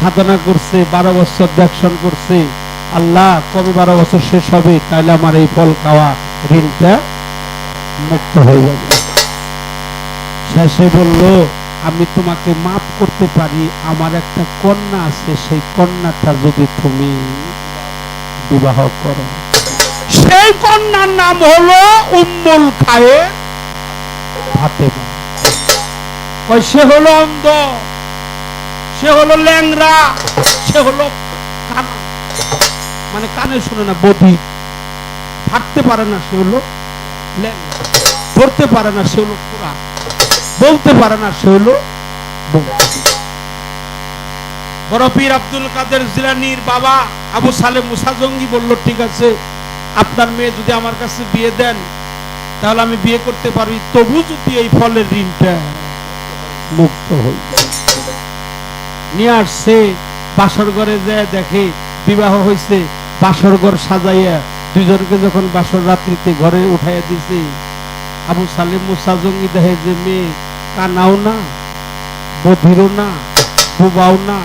সাধনা করছে, বারো বছর দর্শন করছে, আল্লাহ কবে বারো বছর শেষ হবে তাহলে আমার এই ফল খাওয়া ঋণটা মুক্ত হয়ে যাবে। শেষে বলল, আমি তোমাকে মাফ করতে পারি, আমার একটা কন্যা আছে, সেই কন্যাটা যদি তুমি বিবাহ করো। সেই কন্যার নাম হলো উম্মুল খায়ে ফাতেমা। সে হলো অন্ধ। সে হলো ল্যাংরা সে হলো মানে কানে শুনে না, বধি। হাঁটতে পারে না, সে হলো পারে না, সে হলো বলতে পারে না, সে হলো পীর আব্দুল কাদের জিলানির বাবা আবু সালে মুসা জঙ্গি বলল, ঠিক আছে, আপনার মেয়ে যদি আমার কাছে বিয়ে দেন, তাহলে আমি বিয়ে করতে পারি। তবু যদি এই ফলের ঋণটা মুক্ত হই নিয়ে আসছে। বাসর ঘরে যায় দেখে বিবাহ হয়েছে বাসর ঘর সাজাইয়া দুজনকে যখন বাসর রাত্রিতে ঘরে উঠাইয়া দিছে, আবু সালেম মুসা জঙ্গি দেখে যে, মেয়ে, কানাও না, বধিরও না, বুবাও না,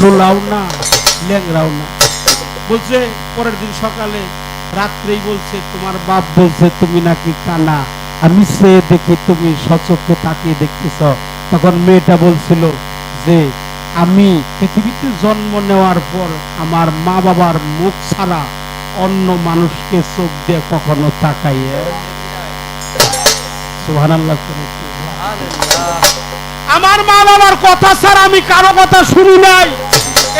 লোলাও না ল্যাংরাও না। বলছে, পরের দিন সকালে রাত্রেই বলছে, তোমার বাপ বলছে তুমি নাকি কানা। আমি সে দেখে তুমি সচক্ষে তাকিয়ে দেখতেছ। তখন মেয়েটা বলছিল যে আমি পৃথিবীতে জন্ম নেওয়ার পর আমার মা বাবার মুখ ছাড়া অন্য মানুষকে চোখ দিয়ে কখনো করে আমার মা বাবার কথা ছাড়া আমি কারও কথা শুনি নাই।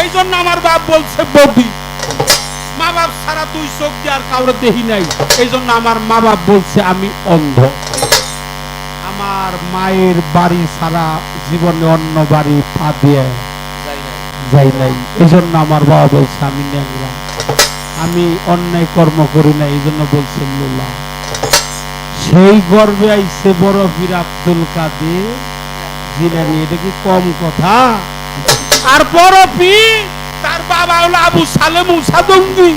এই জন্য আমার বাপ বলছে, বৌদি, মা বাপ ছাড়া দুই চোখ দিয়ে আর কাউরে দেখি নাই। এই জন্য আমার মা বাপ বলছে, আমি অন্ধ। আমার মায়ের বাড়ি ছাড়া জীবনে অন্য বাড়ি পা দিয়ে যাই নাই। এই জন্য আমার বাবা বলছে আমি ন্যাংরা। আমি অন্যায় কর্ম করি না এই জন্য বলছে লোলা। সেই গর্বে আইছে বড় বীর আব্দুল কাদের জিলানি। এটা কি কম কথা? আর বড় পীর তার বাবা হলো আবু সালেম মুসাদঙ্গি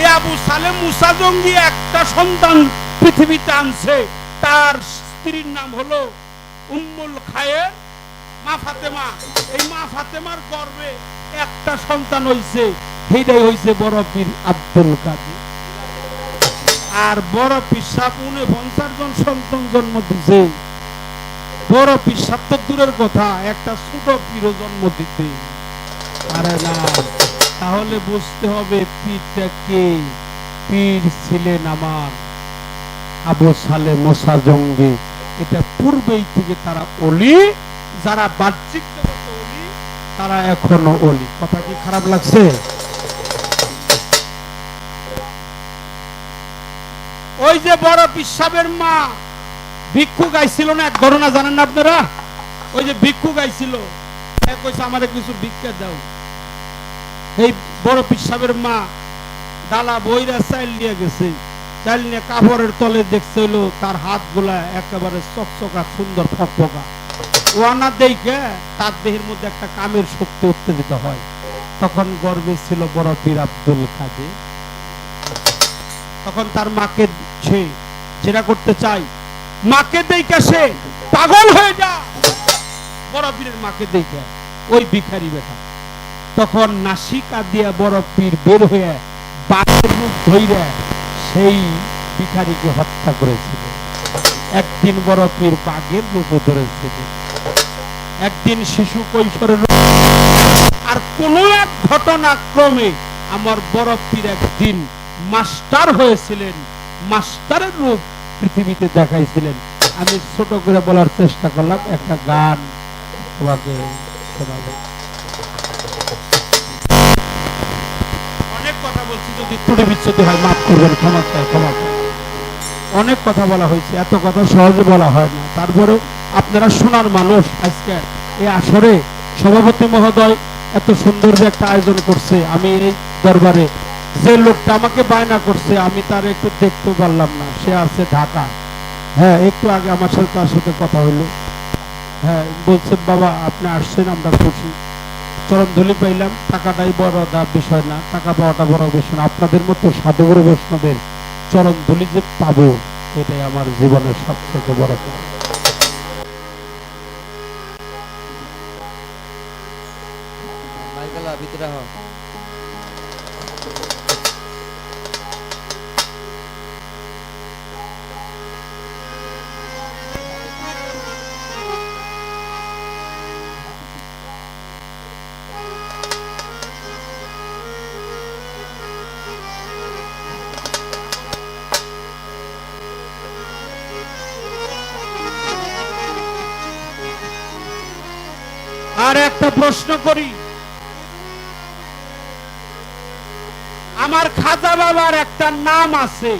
এই আবু সালে মুসা জঙ্গি একটা সন্তান পৃথিবীতে আনছে। তার স্ত্রীর নাম হলো উম্মুল খায়ের মা ফাতেমা, এই মা ফাতেমার গর্বে একটা সন্তান হইছে সেইটাই হইছে বড় পীর আব্দুল কাদের। আর বড় পিসাব উনি পঞ্চাশ জন সন্তান জন্ম দিছে। বড় পিসাব তো দূরের কথা, একটা ছোট পীরও জন্ম দিতে। পারে না, তাহলে বুঝতে হবে পীরটা কে? পীর ছিলেন আমার আবু সালে মোসা জঙ্গি। এটা পূর্বেই থেকে তারা অলি যারা বাহ্যিক তারা এখনও অলি। কথা কি খারাপ লাগছে? ওই যে বড় পিসাবের মা, ভিক্ষু গাইছিল না, এক ঘটনা জানেন না আপনারা? ওই যে ভিক্ষু গাইছিল আমাদের কিছু ভিক্ষা দাও। এই বড় পিসাবের মা ডালা বইরা চাইল নিয়ে গেছে। চাইল নিয়ে কাপড়ের তলে দেখছে হইল তার হাতগুলা একেবারে চকচকা, সুন্দর ফকফকা। ওয়ানা দেখে তার দেহের মধ্যে একটা কামের শক্তি উত্তেজিত হয়। তখন গর্বে ছিল বড় পীর আব্দুল তখন তার মাকে সে করতে চাই মাকে সে পাগল হয়ে যা। বড় পীরের মাকে ওই ভিখারি বেটা। তখন নাসিকা দিয়া বড় পীর বের হয়ে বাঘের রূপ ধইরা সেই ভিখারিকে হত্যা করেছিল। একদিন বড় পীর বাঘের রূপ ধরেছিল। একদিন শিশু কৈশোরের আর কোন এক ঘটনাক্রমে আমার বড় পীর একদিন মাস্টার হয়েছিলেন। মাস্টারের রূপ পৃথিবীতে দেখাইছিলেন। আমি ছোট করে বলার চেষ্টা করলাম, একটা গান তোমাকে শোনাবো। অনেক কথা বলা হয়েছে, এত কথা সহজে বলা হয় না। তারপরেও আপনারা শোনার মানুষ আজকে এই আসরে সভাপতি মহোদয় এত সুন্দর যে একটা আয়োজন করছে আমি এই দরবারে। যে লোকটা আমাকে বায়না করছে, আমি তার একটু দেখতে পারলাম না। সে আছে ঢাকা। হ্যাঁ একটু আগে আমার সাথে তার সাথে কথা হলো। হ্যাঁ বলছেন বাবা, আপনি আসছেন, আমরা খুশি। চরণ ধুলি পাইলাম। টাকাটাই বড় দা- বিষয় না, টাকা পাওয়াটা বড় বিষয় না। আপনাদের মতো সাধুগুরু বৈষ্ণবের চরণ ধুলি যে পাবো, এটাই আমার জীবনের সব থেকে বড় পাওয়া। আব্দুল্লাহ ভিতরে হ। আর একটা প্রশ্ন করি। আমার খাজা বাবার একটা নাম আছে।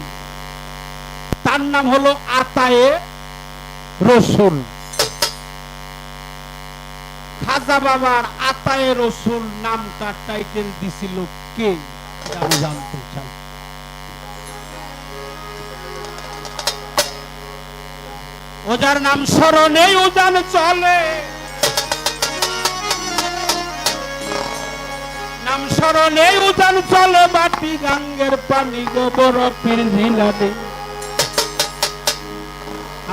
তার নাম হলো আতায়ে রসুল। খাজা বাবার আতায়ে রসুল নামটা টাইটেল দিছিল কে? আমি জানতে চাই। ওজার নাম স্মরণেই উজান চলে। নাম স্মরণে উজান চলে বাটি গাঙ্গের পানি গোবর পীর ঝিলানে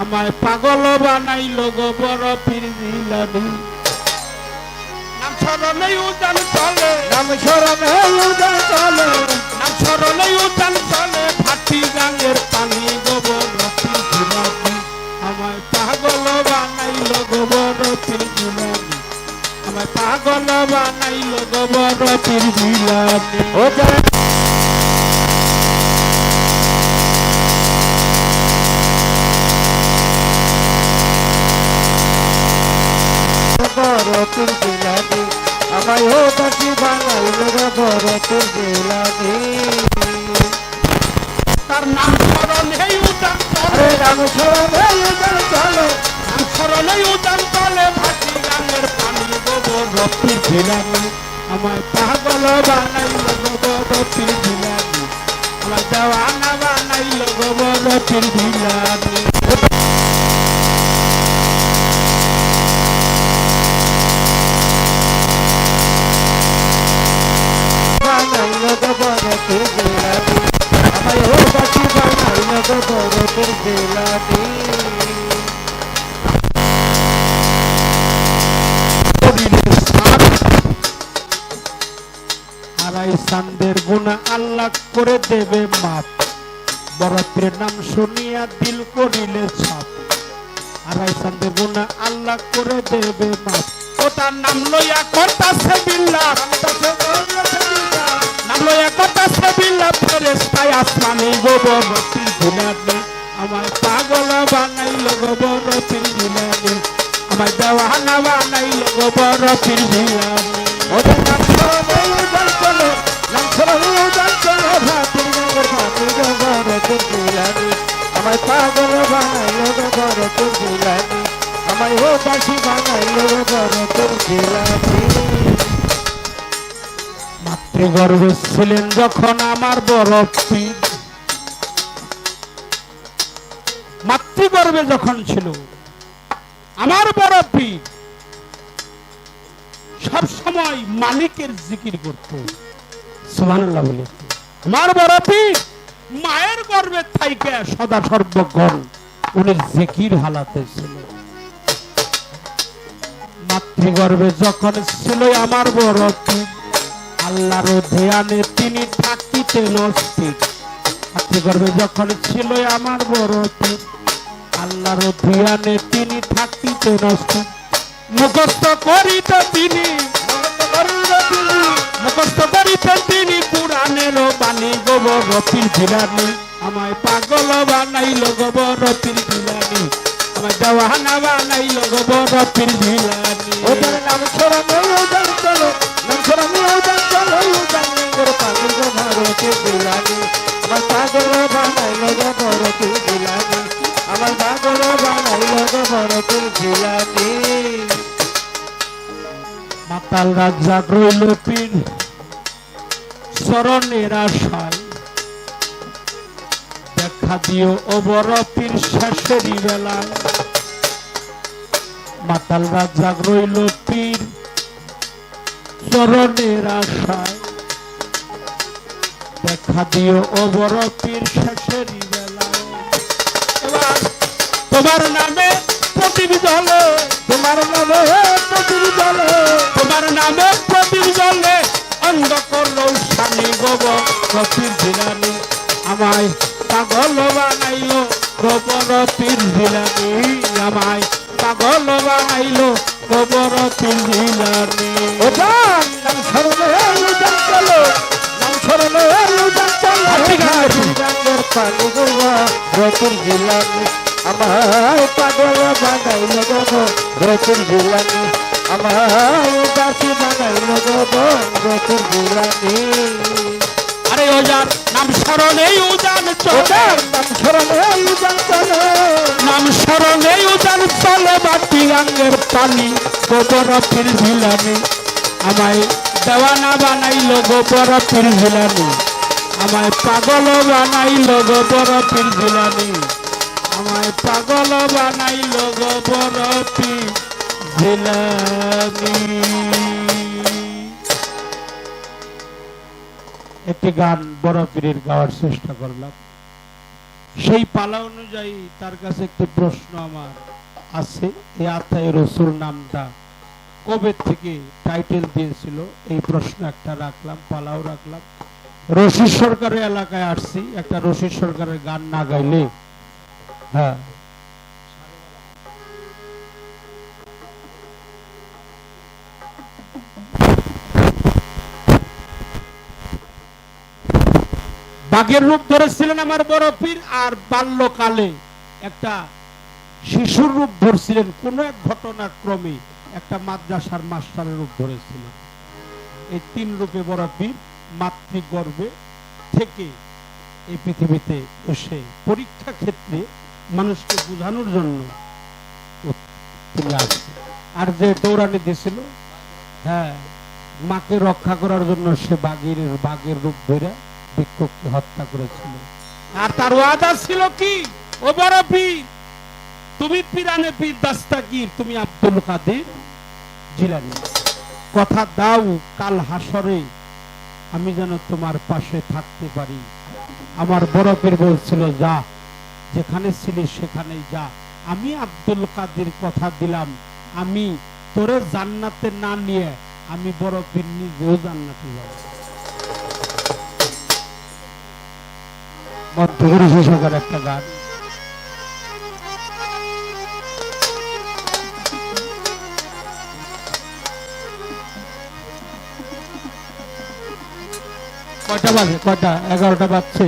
আমায় পাগল বানাইল গোবর পীর নাম স্মরণে উজান চলে নাম স্মরণে উদয় চলে নাম স্মরণে উজান চলে ফাটি গাঙ্গের পানি গোবর পীর ঝিলানে আমায় পাগল বানাইল গোবর পীর ঝিলানে আমায় পাগল বানাইল গোবর ঝিলানে ও যায় বরতুর আমায় ও দাসি বানাইল রে বরতুর জিলানি তার নাম স্মরণে গাঙ্গের পানি রপ্পির ঝিলানি আমায় পাগল বানাইল গোবর রপ্পির ঝিলানি আমায় দেওয়ানা বানাইল গোবর রপ্পির ঝিলানি বানাইল রে বরতুর জিলানি আমায় ও দাসি বানাইল রে বরতুর জিলানি আড়াই সান্দের গুণা আল্লাহ করে দেবে মাপ। বরত্রের নাম শুনিয়া দিল করিলে ছাপ। আড়াই সান্দের গুণা আল্লাহ করে দেবে মাপ। ও নাম লইয়া করতাছে বিল্লাহ নাম লইয়া করতাছে আসমানে আমায় পাগল বানাইল গোবর রতির ঝুলানে আমায় মাতৃগর্ভে ছিলেন যখন আমার বড় মাতৃগর্ভে যখন ছিল আমার বড় সব সময় মালিকের জিকির করত। সুবহানাল্লাহ বলে। আমার বড় পীর মায়ের গর্ভে থাইকে সদা সর্বক্ষণ উনি জিকির হালাতে ছিল। মাতৃগর্ভে যখন ছিল আমার বড় পীর আল্লাহর ধ্যানে তিনি থাকিতেন অস্থির মাতৃগর্ভে যখন ছিল আমার বড় পীর আল্লাহর ধ্যানে তিনি থাকিতেন অস্থির মুখস্থ করিতে তিনি। মুখস্থ করিতেন তিনি কোরআনের বাণী, গোবরতির ঝিলানি আমায় পাগল বানাইল গোবরতির ঝিলানি আমায় দেওয়ানা বানাইল গোবরতির ঝিলানি ওদের নাম স্মরণে উদয় চলে, নাম স্মরণে উদয় চলে উদয় পাগল ভারতের জিলানি আমার পাগল বানাইল রে বরতুর আমার পাগল বানাইল রে বরতুর জিলানি মাতাল রাজ্জাক রইল পীর স্মরণের আশায় দেখা দিও অবর পীর শেষেরই বেলা মাতাল রাজ্জাক রইল পীর চরণের আশায় দেখা দিও অবর পীর শেষেরই বেলা এবার তোমার নামে প্রদীপ জলে তোমার নামে প্রদীপ জলে তোমার নামে প্রদীপ জলে খণ্ড করল স্বামী গোবর পীর জিলানি আমায় পাগল বানাইলো গোবর পীর জিলানি আমায় পাগল বানাইলো গোবর পীর জিলানি ও জান নাম শরণে উজান চলো নাম শরণে উজান চলো ঠিক আছে। আমার পাগল বানাইল গো রতুল জিলানি আমার দাসী বানাইল গো রতুল জিলানি আরে ওজার নাম স্মরণে উজান চলে। নাম শরণে উজান চলো। নাম স্মরণে উজান চলে বাটি গাঙ্গের পানি গোবর পীর জিলানি আমায় দেওয়ানা বানাইলো গোবর পীর জিলানি আমায় পাগল বানাইলো গোবর পীর জিলানি আমায় পাগল বানাইলো গোবর পীর জিলানি একটি গান বড় গাওয়ার চেষ্টা করলাম। সেই পালা অনুযায়ী তার কাছে একটি প্রশ্ন আমার আছে। এই আত্মায় রসুল নামটা কবে থেকে টাইটেল দিয়েছিল? এই প্রশ্ন একটা রাখলাম, পালাও রাখলাম। রশিদ সরকারের এলাকায় আসছি। একটা রশিদ সরকারের গান না গাইলে হ্যাঁ। বাঘের রূপ ধরেছিলেন আমার বড় পীর, আর বাল্যকালে একটা শিশুর রূপ ধরছিলেন, কোন এক ঘটনার ক্রমে একটা মাদ্রাসার মাস্টারের রূপ ধরেছিলেন এই তিন রূপে বড় পীর মাতৃগর্ভে থেকে এই পৃথিবীতে এসে পরীক্ষা ক্ষেত্রে মানুষকে বোঝানোর জন্য আর যে দৌড়ানি দিয়েছিল হ্যাঁ মাকে রক্ষা করার জন্য সে বাঘের বাঘের রূপ ধরে ভিক্ষুককে হত্যা করেছিল। আর তার ওয়াদা ছিল কি? ও বড় পীর তুমি পিরানে পীর দাস্তাগীর, তুমি আব্দুল কাদের জিলানি। কথা দাও কাল হাসরে আমি যেন তোমার পাশে থাকতে পারি। আমার বড় পীর বলছিল, যা যেখানে ছিলি সেখানেই যা। আমি আব্দুল কাদের কথা দিলাম। আমি তোরে জান্নাতে না নিয়ে আমি বড় পীর নিজেও জান্নাতে যাব। একটা গান। কয়টা বাজে? কয়টা? এগারোটা বাজছে।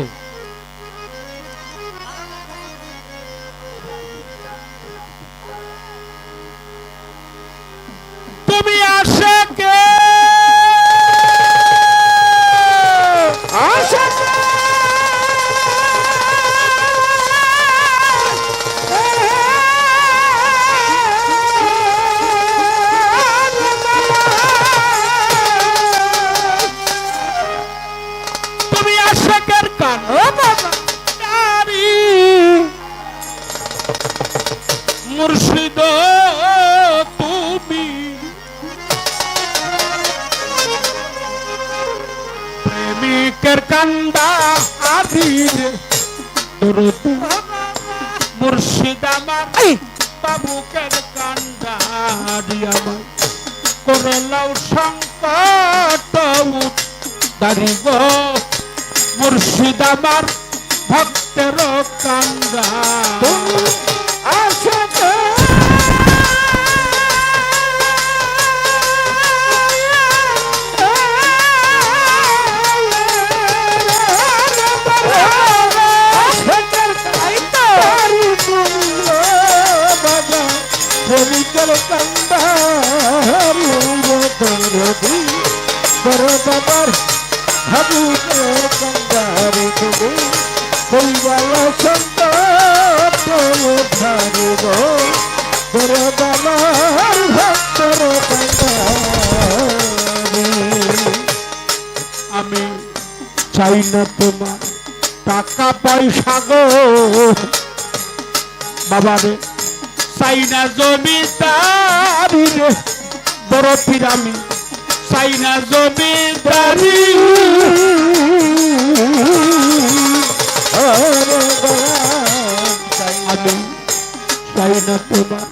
কান্দা আদির দরুদ। মুর্শিদ আমার বাবুকের কান্দা আমার। করে লাউ সংকট দাঁড়িব মুর্শিদ আমার ভক্তের বরদাবার হাবু কন্দারি তুমি কইবালা সন্তান ধারি গো বরদাবার ভক্তর আমি চাই না তোমার টাকা পয়সা গো বাবা রে চাই না জমিদারি রে, বড় পীর আমি চাই না জমিদারি আমি চাই না তোমার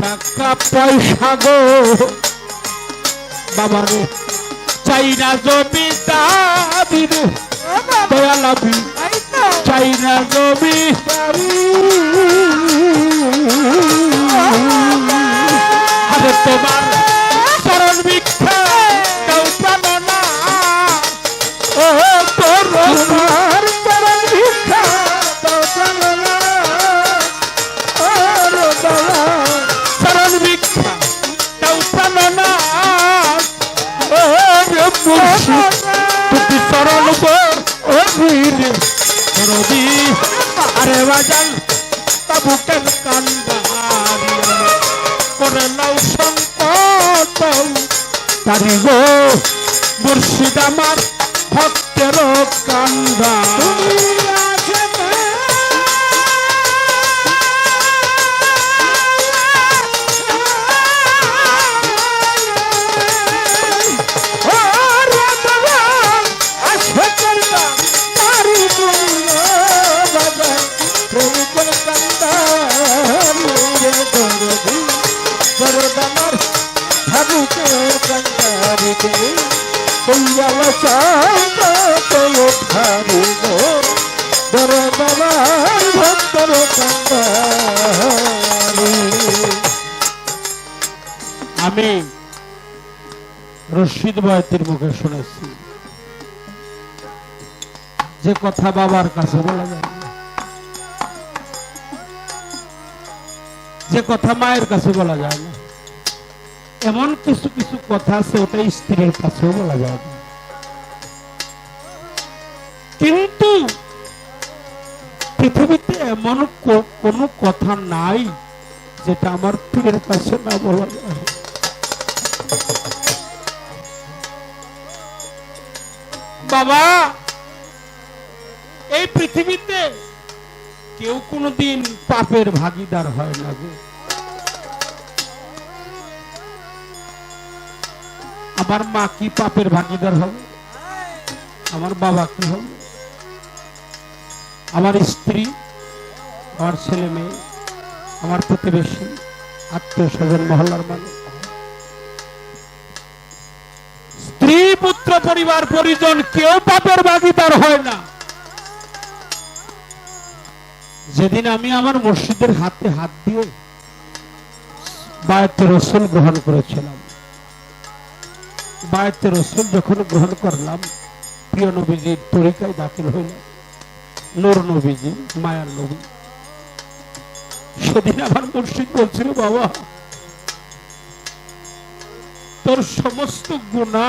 টাকা, পয়সা গো। বাবা রে চাই না জমি দাবি রে দয়ালাবি চাই না জমি। তোমার চরণ ভিক্ষা দাও প্রাণনা ও তোমার চরণ ভিক্ষা দাও প্রাণনা ও চরণ ভিক্ষা দাও প্রাণনা ও তুমি চরণ গো ও বীর রবি আরে বাজান, তাবু কেন কান্দারি করে নাও সংকট তারি গো মুর্শিদ আমার ভক্তের কান্দা আমি রশিদ বয়তের মুখে শুনেছি। যে কথা বাবার কাছে বলা যায় যে কথা মায়ের কাছে বলা যায় না। এমন কিছু কিছু কথা আছে ওটা স্ত্রীর কাছেও বলা যায়। কিন্তু পৃথিবীতে এমন কোনো কথা নাই যেটা আমার পীরের কাছে না বলা যায়। বাবা, এই পৃথিবীতে কেউ কোনোদিন পাপের ভাগিদার হয় না গো। আমার মা কি পাপের ভাগিদার হবে? আমার বাবা কি হবে? আমার স্ত্রী, আমার ছেলে মেয়ে, আমার প্রতিবেশী, আত্মীয় স্বজন মহল্লার মানুষ স্ত্রী, পুত্র, পরিবার, পরিজন কেউ পাপের ভাগিদার হয় না। যেদিন আমি আমার মসজিদের হাতে হাত দিয়ে বায়তে রসুল গ্রহণ করেছিলাম বায়তে রসুল যখন গ্রহণ করলাম, প্রিয় নবীজির তরিকায় দাখিল হইলাম নূর নবীজি, মায়ার নবী। সেদিন আমার মুর্শিদ বলছিল, বাবা, তোর সমস্ত গুণা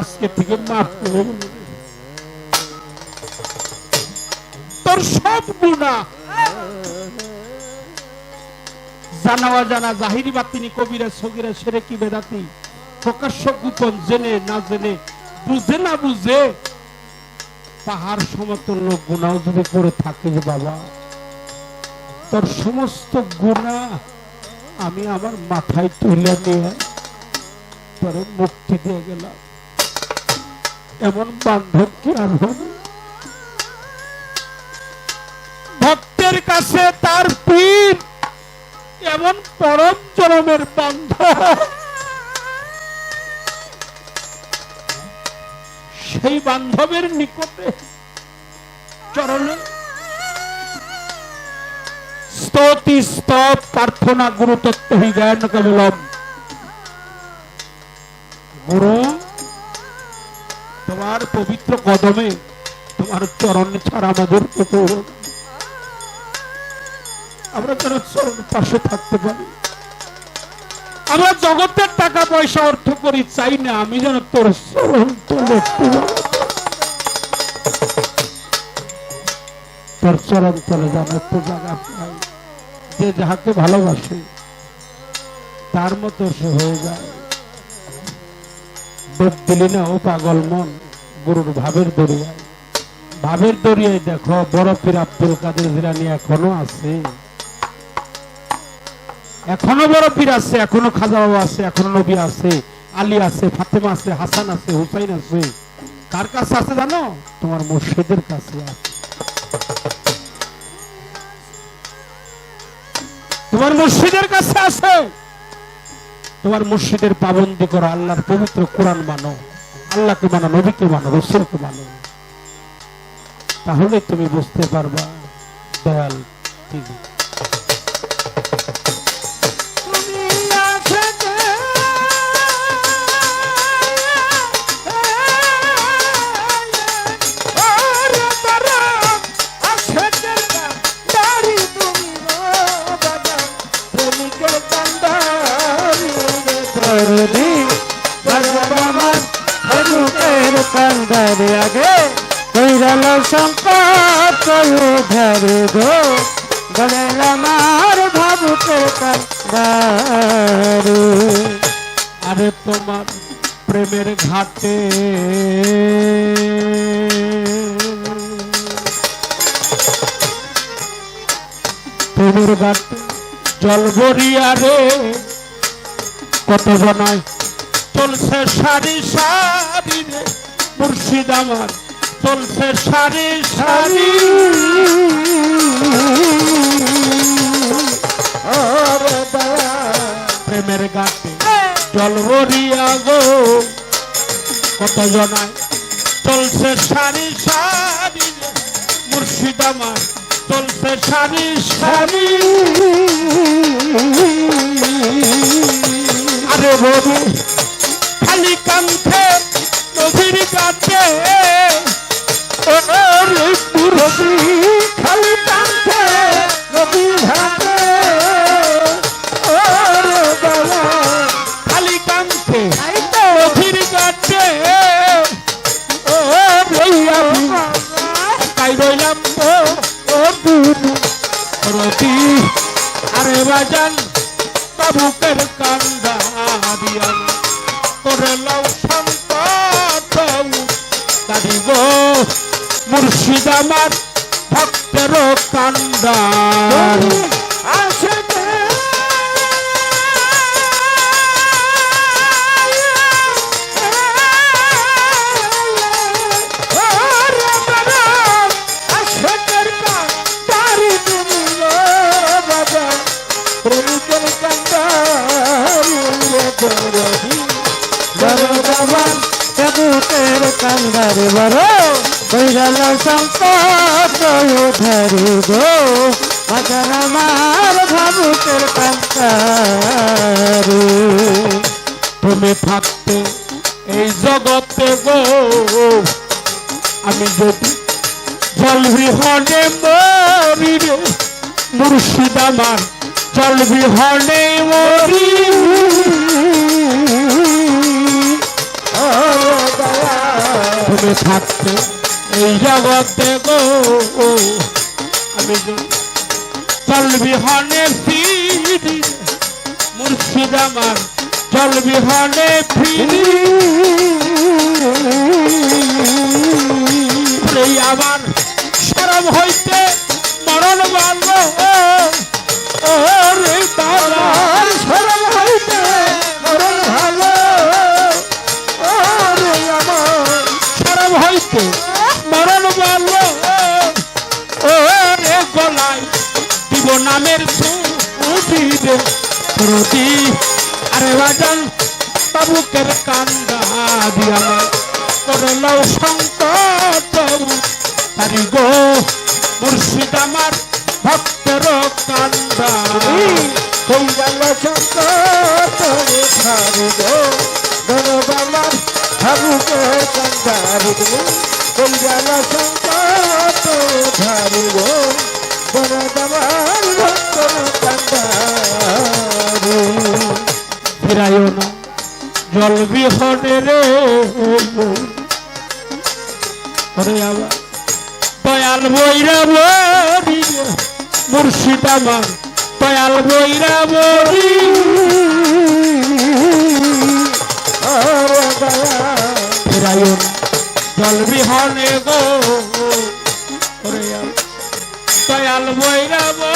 আজকে থেকে মাফ করে তোর সব গুণা জানাওয়া জানা জাহিরি বাতিনি, কবিরা সগিরা, সেরে কি বেদাতি? প্রকাশ্য গোপন জেনে, না জেনে, বুঝে, না বুঝে, পাহাড় সমতুল্য গুণাও যদি করে থাকিস বাবা, তোর সমস্ত গুণা আমি আমার মাথায় তুলে নিয়ে তোরে মুক্তি দিয়ে গেলাম। এমন বান্ধব কি আর হবে? ভক্তের কাছে তার পীর এমন পরম চরমের বান্ধব। সেই বান্ধবের নিকটে চরণে স্তুতি, স্তব, প্রার্থনা, গুরুতত্ত্ব, হি জ্ঞান কেবলম। গুরু, তোমার পবিত্র কদমে তোমার চরণ ছাড়া আমাদের আমরা যেন চরণ পাশে থাকতে পারি। আমরা জগতের টাকা পয়সা অর্থ করি, চাই না, আমি যেন তোর। তোর জায়গা পাই, যে যাহাকে ভালোবাসে, তার মতো সে হয়ে যায়। দিলি না, ও পাগল মন, গুরুর ভাবের দরিয়ায়। ভাবের দরিয়ায় দেখো, বড় পীর আব্দুল কাদের জিলানি এখনও আছে। এখনও বড় পীর আছে, এখনও খাজা বাবা আছে, এখনও নবী আছে, আলী আছে, ফাতেমা আছে, হাসান আছে, হুসাইন আছে। কার কাছে আছে জানো? তোমার মুর্শিদের কাছে আছে। তোমার মুর্শিদের কাছে আছে। তোমার মুর্শিদের পাবন্দি করো, আল্লাহর পবিত্র কোরআন মানো, আল্লাহকে মানো, নবীকে মানো, রসুলকে মানো। তাহলে তুমি বুঝতে পারবা, দয়াল তিনি। কইরাল সম্পদ ধরে গো? গলেল আমার ভাবুকের কান্দারি। আরে তোমার প্রেমের ঘাটে প্রেমের ঘাটে জল রে, কত জনায় চলছে সারি সারি রে মুর্শিদ আমার চলছে সারি সারি। প্রেমের ঘাটে জল ভরিয়া গো। কত জনায় চলছে সারি সারি। রে মুর্শিদ আমার চলছে সারি সারি। আরে বধু বাবুকের কান্দা দিয়া। করে লাউ সম্পদ দাদি গো মুর্শিদ আমার ভক্তের কান্দা প্রভুতের কান্দারি বড় বৈরাল সংকট ধরি গো। মদন আমার ভাবুকের কান্দারি। তুমি থাকতে এই জগতে গো। আমি যদি জল বিহনে মরি রে মুর্শিদ আমার জল বিহনে মরি। তুমি থাকতে এই জগতে গো আমি বিহনে ফিরি মুর্শিদ আমার জল বিহনে ফিরি। এই আমার সরব হইতে মরণ বাল্য ও রে বাবা প্রতি আরে বাজান, বাবুকের কান্দা দিয়া করল সংকট তারি গো, মুর্শিদ আমার ভক্তের কান্দা। কই গেল সংকট রে ছাড়ি গো। গরবামার ভাবুকে কান্দারি গো। কই গেল সংকট ছাড়ি গো। গরবামার ভক্তর ফিরাইও না। জল বিহনে রে দয়াল বৈরা বরি মুর্শিদ আমার দয়াল বৈরা বরি ফিরাইও না। জল বিহনে গো দয়াল বৈরা বরি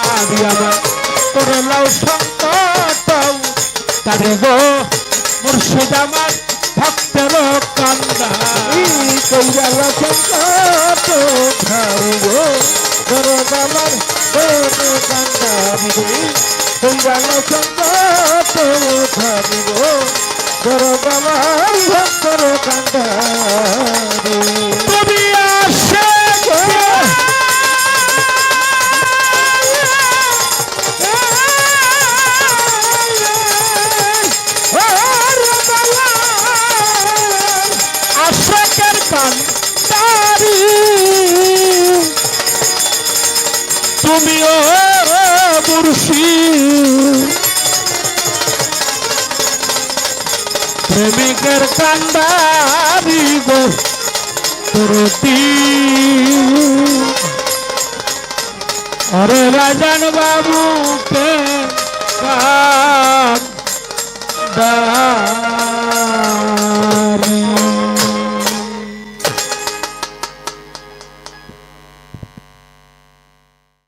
দিয়াবা তোর লাউ সংকট তারে গো মুর্শিদ আমার ভক্তের কান্দা কইরাল সংকট ধারিব গরদামার বনে কান্দারিব কইরাল সংকট ধারিব গরদামার ভক্তর কান্দারি কান্দারি গো প্রতি আরে রাজন বাবু কে কান্দারি